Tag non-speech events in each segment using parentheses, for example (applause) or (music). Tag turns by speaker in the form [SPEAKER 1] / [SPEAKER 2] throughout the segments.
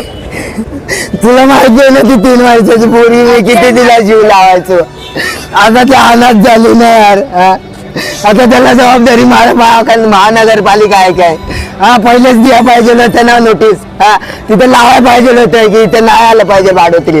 [SPEAKER 1] तुला माहिती आहे ना ती तीन वर्षाची पोरी मी किती तिला जीव लावायचो आता ती अनाथ झाली ना यार हा? आता त्याला जबाबदारी महा- महानगरपालिका आहे काय हा पहिलेच दिया पाहिजे होतं ना नोटीस हा तिथं लावायला पाहिजे होतं की इथे नाही आलं पाहिजे भाडोत्री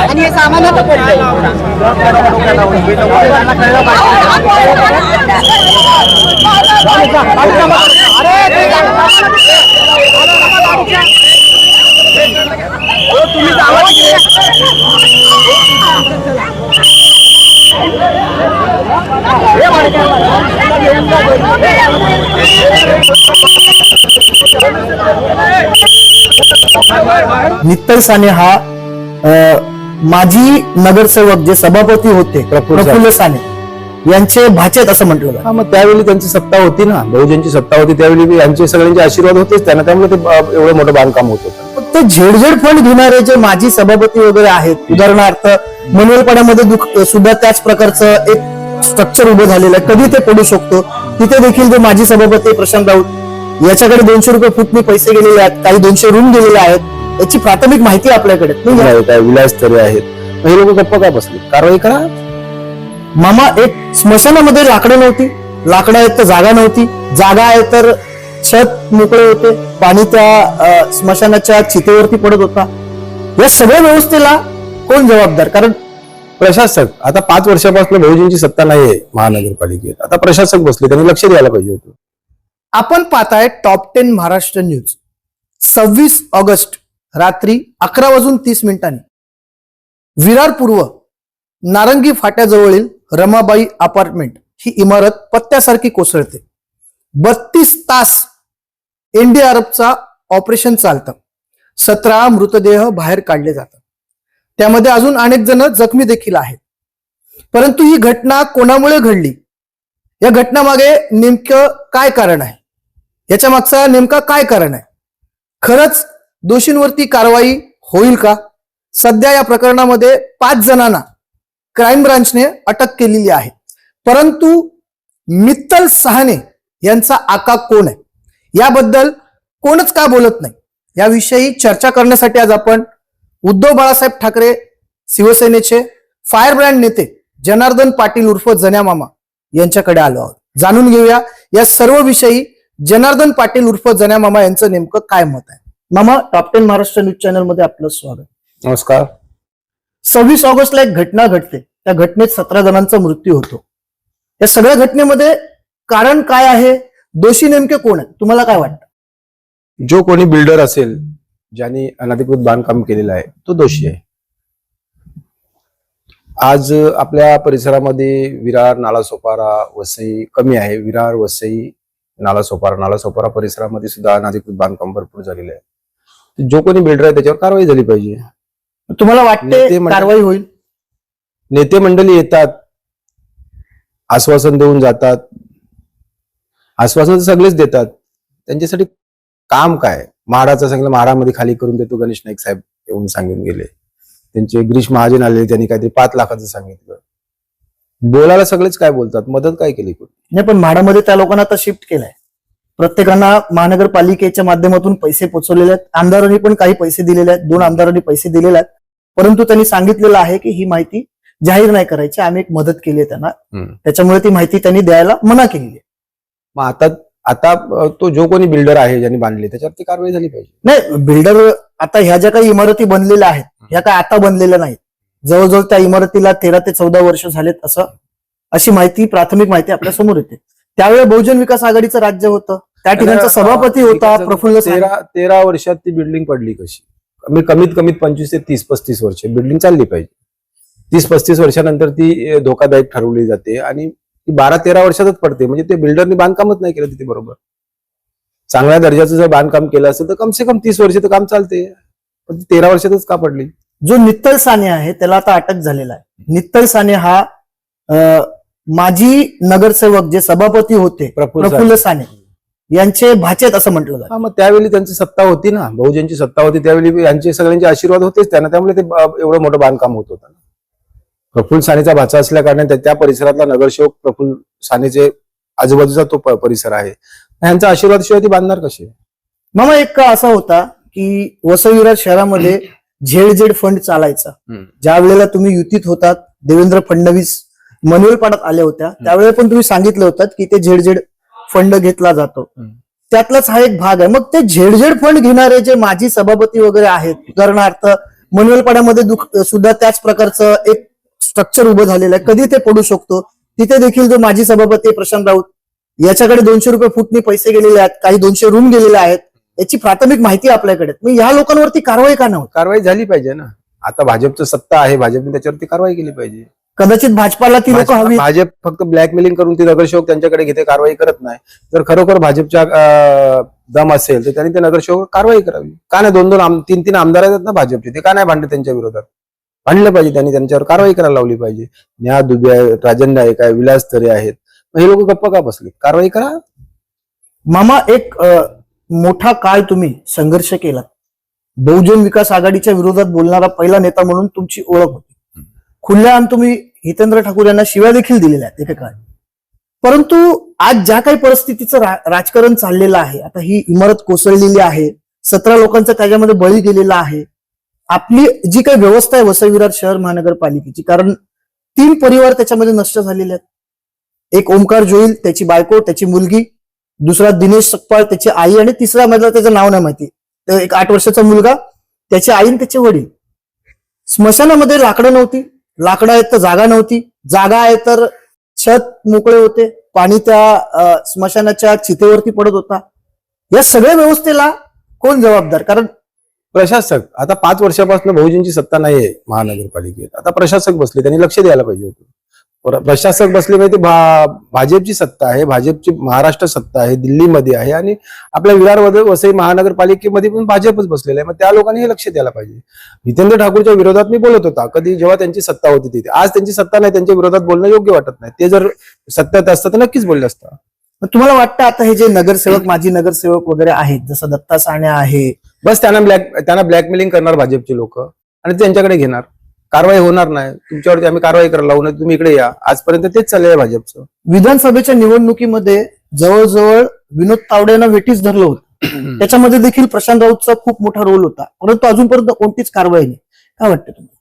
[SPEAKER 2] आणि हे सामान आता पडलंय.
[SPEAKER 1] नित्तल साने हा अ, माजी नगरसेवक जे सभापती होते
[SPEAKER 3] प्रफुल्ल
[SPEAKER 1] साने. यांचे भाचेत असं म्हटलं जातं.
[SPEAKER 3] हा मग त्यावेळी त्यांची सत्ता होती ना. बहुजनची सत्ता होती त्यावेळी यांचे सगळ्यांचे आशीर्वाद होतेच. त्यांना त्यामुळे ते एवढं मोठं बांधकाम होत.
[SPEAKER 1] फक्त झेडझेड फंड घेणारे जे माजी सभापती वगैरे आहेत उदाहरणार्थ मनोरपाड्यामध्ये सुद्धा त्याच प्रकारचं एक स्ट्रक्चर उभं झालेलं आहे. कधी ते पडू शकतो? तिथे देखील जे माजी सभापती प्रशांत राऊत याच्याकडे दोनशे रुपये फुटनी पैसे गेलेले आहेत काही दोनशे रूम गेलेले आहेत. याची प्राथमिक माहिती आपल्याकडे नाही का?
[SPEAKER 3] नाही, काय विलास तरी आहेत. हे लोक गप्प काय बसले? कारवाई करा.
[SPEAKER 1] मामा एक स्मशानामध्ये लाकडं नव्हती. लाकडं आहेत तर जागा नव्हती. जागा आहे तर छत मोकळे होते पाणी त्या स्मशानाच्या चितेवरती पडत होता. या सगळ्या व्यवस्थेला कोण जबाबदार? कारण
[SPEAKER 3] प्रशासक आता पाच वर्षापासून बहुजनची सत्ता नाहीये महानगरपालिकेत. आता प्रशासक बसले त्यांनी लक्ष द्यायला पाहिजे होतं.
[SPEAKER 1] आपण पाहताय टॉप टेन महाराष्ट्र न्यूज सव्वीस ऑगस्ट रात्री अकरा वाजून तीस मिनिटांनी. विरार पूर्व नारंगी फाट्याजवळील रमाबाई अपार्टमेंट ही इमारत पत्त्यासारखी कोसळते. बत्तीस तास एनडीआरएफचा ऑपरेशन चालतं. सतरा मृतदेह बाहेर काढले जातात. त्यामध्ये अजून अनेक जण जखमी देखील आहेत. परंतु ही घटना कोणामुळे घडली? या घटनामागे नेमकं काय कारण आहे? याच्या मागचा नेमका काय कारण आहे? खरंच दोषींवरती कारवाई होईल का? सध्या या प्रकरणामध्ये पाच जणांना क्राईम ब्रांचने अटक केलेली आहे. परंतु मित्तल सहाने यांचा आका कोण आहे? याबद्दल कोणच का बोलत नाही? याविषयी चर्चा करण्यासाठी आज आपण उद्धव बाळासाहेब ठाकरे शिवसेनेचे फायर ब्रँड नेते जनार्दन पाटील उर्फ जन्या मामा यांच्याकडे आलो आहोत. जाणून घेऊया या सर्व विषयी जनार्दन पाटील उर्फ जन्या मामा यांचं नेमकं काय मत आहे? मामा टॉप टेन महाराष्ट्र न्यूज चॅनलमध्ये आपलं स्वागत.
[SPEAKER 3] नमस्कार.
[SPEAKER 1] सव्वीस ऑगस्टला एक घटना घडते. त्या घटनेत सतरा जणांचा मृत्यू होतो. या सगळ्या घटनेमध्ये कारण काय आहे? दोषी नेमके कोण आहेत? तुम्हाला काय वाटतं?
[SPEAKER 3] जो कोणी बिल्डर असेल ज्यांनी अनधिकृत बांधकाम केलेलं आहे तो दोषी आहे. आज आपल्या परिसरामध्ये विरार नालासोपारा वसई कमी आहे. विरार वसई नालासोपारा नालासोपारा परिसरामध्ये सुद्धा अनधिकृत बांधकाम भरपूर झालेलं आहे. जो कोणी बिल्डर आहे त्याच्यावर कारवाई झाली पाहिजे.
[SPEAKER 1] तुम्हाला
[SPEAKER 3] नेते
[SPEAKER 1] वाटते
[SPEAKER 3] म्हणजे-
[SPEAKER 1] कारवाई होईल?
[SPEAKER 3] नेते मंडळी येतात आश्वासन देऊन जातात आश्वासन सगळेच देतात. त्यांच्यासाठी काम काय? म्हाडाचं सांगितलं म्हाडामध्ये खाली करून देतो गणेश नाईक साहेब येऊन सांगून गेले. त्यांचे गिरीश महाजन आले त्यांनी काहीतरी पाच लाखाचं सांगितलं. बोलायला सगळेच काय बोलतात? मदत काय केली
[SPEAKER 1] नाही पण म्हाडामध्ये त्या लोकांना आता शिफ्ट केलाय. प्रत्येकांना महानगरपालिकेच्या माध्यमातून पैसे पोचवलेले आहेत. आमदारांनी पण काही पैसे दिलेले आहेत. दोन आमदारांनी पैसे दिलेले आहेत. परंतु त्यांनी सांगितलेलं आहे की ही माहिती जाहीर नाही करायची. आम्ही एक मदत केली आहे त्यांना. त्याच्यामुळे ती माहिती त्यांनी द्यायला मना केलेली आहे.
[SPEAKER 3] मग आता आता तो जो कोणी बिल्डर आहे ज्यांनी बांधले त्याच्यावरती कारवाई झाली पाहिजे.
[SPEAKER 1] नाही बिल्डर आता ह्या ज्या काही इमारती बनलेल्या आहेत ह्या काय आता बनलेल्या नाहीत. जवळजवळ त्या इमारतीला तेरा ते चौदा वर्ष झालेत असं अशी माहिती प्राथमिक माहिती आपल्यासमोर येते. त्यावेळी बहुजन विकास आघाडीचं राज्य होतं. त्या ठिकाणचा सभापती होता प्रफुल्ल.
[SPEAKER 3] तेरा तेरा वर्षात ती बिल्डिंग पडली कशी? कमी कमीत कमीत पंचवीस ते तीस पस्तीस वर्ष बिल्डिंग चालली पाहिजे. तीस पस्तीस वर्षानंतर ती धोकादायक ठरवली जाते आणि ती बारा तेरा वर्षातच पडते. म्हणजे ते बिल्डरनी बांधकामच नाही केलं तिथे बरोबर. चांगल्या दर्जाचं जर बांधकाम केलं असेल तर कमसे कम तीस वर्ष तर काम चालते. पण ती तेरा वर्षातच का पडली?
[SPEAKER 1] जो नित्तल साने आहे त्याला आता अटक झालेला आहे. नित्तल साने हा माजी नगरसेवक जे सभापती होते
[SPEAKER 3] प्रफुल्ल
[SPEAKER 1] साने. यांचे भाचेत असं म्हटलं जातं.
[SPEAKER 3] मग त्यावेळी त्यांची सत्ता होती ना. बहुजनची सत्ता होती त्यावेळी यांचे सगळ्यांचे आशीर्वाद होतेच त्यांना. त्यामुळे ते एवढं मोठं बांधकाम होत होतं. प्रफुल्ल सानेचा भाचा असल्या कारणाने त्या- त्या परिसरातला नगरसेवक प्रफुल्ल सानेचे आजूबाजूचा तो परिसर आहे. यांचा आशीर्वाद शिवाय ती बांधणार कसे
[SPEAKER 1] मामा एक असा होता की वसई शहरामध्ये झेड झेड फंड चालायचा. ज्या वेळेला तुम्ही युतीत होतात देवेंद्र फडणवीस मनवेलपाडात आल्या होत्या त्यावेळेला पण तुम्ही सांगितलं होतं की ते झेड झेड फंड घेतला जातो. त्यातलाच हा एक भाग आहे. मग ते झेड झेड फंड घेणारे जे माजी सभापती वगैरे आहेत उदाहरणार्थ मनवेलपाड्यामध्ये दुख- सुद्धा त्याच प्रकारचं एक स्ट्रक्चर उभं झालेलं आहे. कधी ते पडू शकतो? तिथे देखील जो माजी सभापती प्रशांत राऊत याच्याकडे दोनशे रुपये फुटनी पैसे गेलेले आहेत काही दोनशे रूम गेलेले आहेत. याची प्राथमिक माहिती आपल्याकडे. मग या लोकांवरती कारवाई का नव्हती?
[SPEAKER 3] कारवाई झाली पाहिजे ना. आता भाजपचं सत्ता आहे भाजपने त्याच्यावरती कारवाई केली पाहिजे.
[SPEAKER 1] कदाचित भाजपाला ती लोक
[SPEAKER 3] भाजप
[SPEAKER 1] हवी
[SPEAKER 3] भाजप फक्त ब्लॅकमेलिंग करून ती नगरसेवक त्यांच्याकडे घेते कारवाई करत नाही. जर खरोखर भाजपच्या दम असेल तर त्यांनी ते नगरसेवक कारवाई करावी. का नाही दोन दोन तीन तीन आमदार आहेत ना भाजपचे ते का नाही भांडले त्यांच्या विरोधात? आणलं पाहिजे त्यांनी त्यांच्यावर कारवाई करायला लावली पाहिजे. न्या दुबे आहे राजन नाईक आहे विलास तरे आहेत. मग हे लोक गप्प का बसले कारवाई करा.
[SPEAKER 1] मामा एक अ, मोठा काळ तुम्ही संघर्ष केला. बहुजन विकास आघाडीच्या विरोधात बोलणारा पहिला नेता म्हणून तुमची ओळख होती. खुल्लेआम तुम्ही हितेंद्र ठाकूर यांना शिव्या देखील दिलेल्या आहेत एकेकाळी परंतु आज ज्या काही परिस्थितीचं रा- राजकारण चाललेलं आहे आता ही इमारत कोसळलेली आहे सतरा लोकांचा त्याच्यामध्ये बळी गेलेला आहे आपली जी काही व्यवस्था आहे वसई विरार शहर महानगरपालिकेची कारण तीन परिवार त्याच्यामध्ये नष्ट झालेले आहेत. एक ओमकार जोईल त्याची बायको त्याची मुलगी दुसरा दिनेश सकपाळ त्याची आई आणि तिसरा मधला त्याचं नाव नाही माहिती. तर एक आठ वर्षाचा मुलगा त्याची आई आणि त्याचे वडील. स्मशानामध्ये लाकडं नव्हती लाकडं आहेत तर जागा नव्हती. जागा आहे तर छत मोकळे होते पाणी त्या स्मशानाच्या चितेवरती पडत होता. या सगळ्या व्यवस्थेला कोण जबाबदार? कारण
[SPEAKER 3] प्रशासक आता पाच वर्षापासून बहुजनची सत्ता नाहीये महानगरपालिकेत. आता प्रशासक बसले त्यांनी लक्ष द्यायला पाहिजे होतं. प्रशासक बसले पाहिजे भा भाजपची सत्ता आहे भाजपची महाराष्ट्र सत्ता आहे दिल्लीमध्ये आहे आणि आपल्या विरार वसई महानगरपालिकेमध्ये पण भाजपच बसलेलं आहे. मग त्या लोकांनी हे लक्ष द्यायला पाहिजे. जितेंद्र ठाकूरच्या विरोधात मी बोलत होता कधी जेव्हा त्यांची सत्ता होती तिथे. आज त्यांची सत्ता नाही त्यांच्या विरोधात बोलणं योग्य वाटत नाही. ते जर सत्यात असतं तर नक्कीच बोलले असतं
[SPEAKER 1] तुम्हाला वाटतं आता हे जे नगरसेवक माजी नगरसेवक वगैरे आहेत जसं दत्ता साने आहे
[SPEAKER 3] बस त्यांना ब्लॅक त्यांना ब्लॅकमेलिंग करणार भाजपचे लोक. आणि त्यांच्याकडे घेणार. कारवाई होणार नाही. तुमच्यावरती आम्ही कारवाई करायला लावू नाही तुम्ही इकडे या. आजपर्यंत तेच चाललंय भाजपचं.
[SPEAKER 1] विधानसभेच्या निवडणुकीमध्ये जवळजवळ विनोद तावडे यांना वेटीच धरलं होतं. (clears throat) त्याच्यामध्ये देखील प्रशांत राऊतचा खूप मोठा रोल होता. परंतु अजूनपर्यंत कोणतीच कारवाई नाही. काय वाटतं तुम्हाला?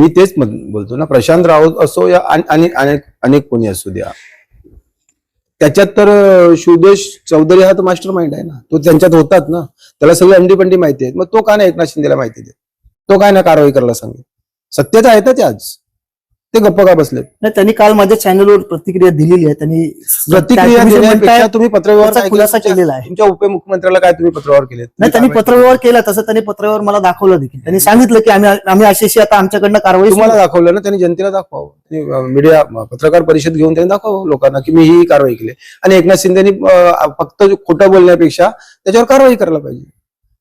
[SPEAKER 3] मी तेच बोलतो ना. प्रशांत राऊत असो या आणि- अनेक कोणी असू द्या. त्याच्यात तर शुदेश शिवदेश चौधरी हा तर मास्टर माइंड आहे ना. तो त्यांच्यात होतात ना. त्याला सगळे अंडीपंडी माहिती आहे मग तो का नाही एकनाथ शिंदेला माहिती देत? तो काय ना कारवाई करायला सांगेल? सत्यता आहेत ना ते आज. ते गप्प का बसले?
[SPEAKER 1] नाही त्यांनी काल माझ्या चॅनलवर प्रतिक्रिया दिलेली आहे. त्यांनी
[SPEAKER 3] प्रतिक्रिया
[SPEAKER 1] तुम्ही
[SPEAKER 3] पत्रव्यवहार
[SPEAKER 1] खुलासा
[SPEAKER 3] केला?
[SPEAKER 1] केलेला आहे.
[SPEAKER 3] तुमच्या उपमुख्यमंत्र्याला काय तुम्ही पत्रव्यवहार केले
[SPEAKER 1] नाही त्यांनी पत्रव्यवहार केला तसं त्यांनी पत्रव्यवहार मला दाखवलं देखील. त्यांनी सांगितलं की आम्ही आम्ही अशी आता आमच्याकडनं कारवाई
[SPEAKER 3] तुम्हाला दाखवलं ना त्यांनी जनतेला दाखवावं. मीडिया पत्रकार परिषद घेऊन त्यांनी दाखवावं लोकांना की मी ही कारवाई केली. आणि एकनाथ शिंदेनी फक्त खोटं बोलण्यापेक्षा त्याच्यावर कारवाई करायला पाहिजे.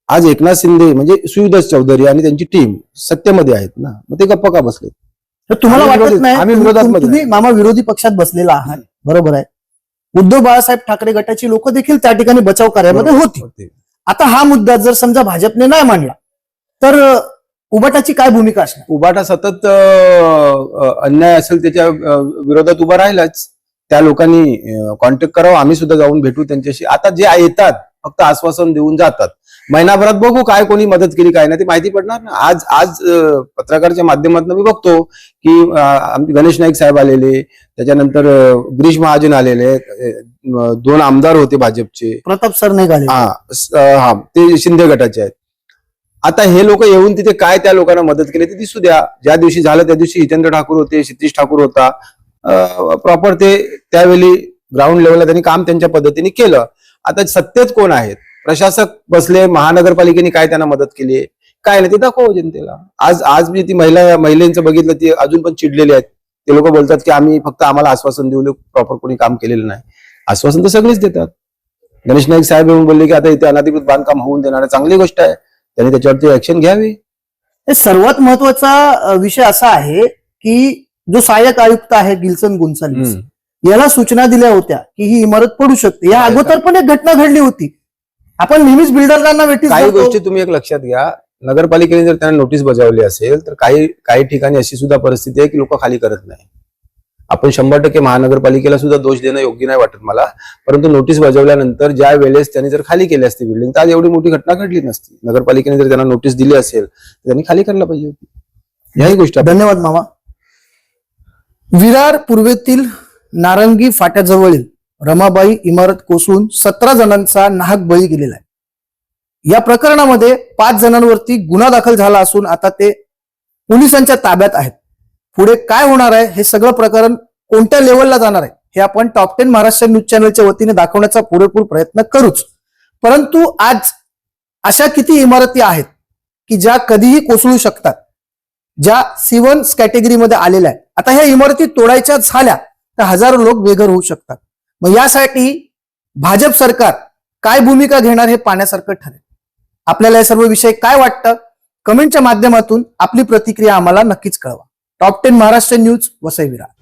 [SPEAKER 3] आज एकनाथ शिंदे म्हणजे सुविदास चौधरी आणि त्यांची टीम सत्तेमध्ये आहेत ना मग ते गप्प का बसले
[SPEAKER 1] तर तुम्हाला वाटत नाही?
[SPEAKER 3] आम्ही
[SPEAKER 1] तुम्ही-
[SPEAKER 3] विरोधात
[SPEAKER 1] तुम्ही मामा विरोधी पक्षात बसलेला आहात बरोबर आहे. उद्धव बाळासाहेब ठाकरे गटाची लोक देखील त्या ठिकाणी बचाव कार्यामध्ये होती. आता हा मुद्दा जर समजा भाजपने नाही मांडला तर उबाटाची काय भूमिका असणार?
[SPEAKER 3] उबाटा सतत अन्याय असेल त्याच्या विरोधात उभा राहिलाच. त्या लोकांनी कॉन्टॅक्ट करावं. आम्ही सुद्धा जाऊन भेटू त्यांच्याशी. आता जे येतात फक्त आश्वासन देऊन जातात. महिनाभरात बघू काय कोणी मदत केली काय नाही ते माहिती पडणार ना. आज आज पत्रकाराच्या माध्यमातून मी बघतो की आमचे गणेश नाईक साहेब आलेले त्याच्यानंतर गिरीश महाजन आलेले दोन आमदार होते भाजपचे.
[SPEAKER 1] प्रताप सर नाही
[SPEAKER 3] हा हा ते शिंदे गटाचे आहेत. आता हे लोक येऊन तिथे काय त्या लोकांना मदत केली ते दिसू द्या. ज्या दिवशी झालं त्या दिवशी हितेंद्र ठाकूर होते क्षितिश ठाकूर होता. प्रॉपर ते त्यावेळी ग्राउंड लेवलला त्यांनी काम त्यांच्या पद्धतीने केलं. आता सत्तेत कोण आहेत? प्रशासक बसले महानगरपालिकेने काय त्यांना मदत केली काय नाही ते दाखवा जनतेला. आज आज मी ती महिला महिलांचं बघितलं ती अजून पण चिडलेली आहेत. ते लोक बोलतात की आम्ही फक्त आम्हाला आश्वासन देऊ प्रॉपर कोणी काम केलेलं नाही. आश्वासन तर सगळेच देतात. गणेश नाईक साहेब येऊन बोलले की आता इथे अनधिकृत बांधकाम होऊन देणार. चांगली गोष्ट आहे. त्यांनी त्याच्यावरती ऍक्शन घ्यावी.
[SPEAKER 1] हे सर्वात महत्त्वाचा विषय असा आहे की जो सहाय्यक आयुक्त आहे गिल्सन गोन्साल्विस याला सूचना दिल्या होत्या की ही इमारत पडू शकते. या अगोदर पण एक घटना घडली होती. आपण नेहमीच बिल्डरला वेटीस
[SPEAKER 3] काही. गोष्टी तुम्ही एक लक्षात घ्या. नगरपालिकेने जर त्यांना नोटीस बजावली असेल तर काही काही ठिकाणी अशी सुद्धा परिस्थिती आहे की लोक खाली करत नाही. आपण शंभर टक्के महानगरपालिकेला सुद्धा दोष देणं योग्य नाही वाटत मला. परंतु नोटीस बजावल्यानंतर ज्या वेळेस त्यांनी जर खाली केली असती बिल्डिंग तर आज एवढी मोठी घटना घडली नसती. नगरपालिकेने जर त्यांना नोटीस दिली असेल तर त्यांनी खाली करायला पाहिजे होती. याही गोष्टी
[SPEAKER 1] धन्यवाद मामा. विरार पूर्वेतील नारंगी फाट्याजवळील रमाबाई इमारत कोसळून सतरा जणांचा नाहक बळी गेलेला आहे. या प्रकरणामध्ये पाच जणांवरती गुन्हा दाखल झाला असून आता ते पोलिसांच्या ताब्यात आहेत. पुढे काय होणार आहे हे सगळं प्रकरण कोणत्या लेवलला जाणार आहे हे आपण टॉप टेन महाराष्ट्र न्यूज चॅनलच्या वतीने दाखवण्याचा पुरेपूर प्रयत्न करूच. परंतु आज अशा किती इमारती आहेत की ज्या कधीही कोसळू शकतात ज्या सिवन कॅटेगरीमध्ये आलेल्या आहेत. आता ह्या इमारती तोडायच्या झाल्या तर हजारो लोक बेघर होऊ शकतात. मग यासाठी भाजप सरकार काय भूमिका घेणार हे पाहण्यासारखं ठरेल. आपल्याला या सर्व विषय काय वाटतं? कमेंटच्या माध्यमातून आपली प्रतिक्रिया आम्हाला नक्कीच कळवा. Top ten Maharashtra news Vasai Virar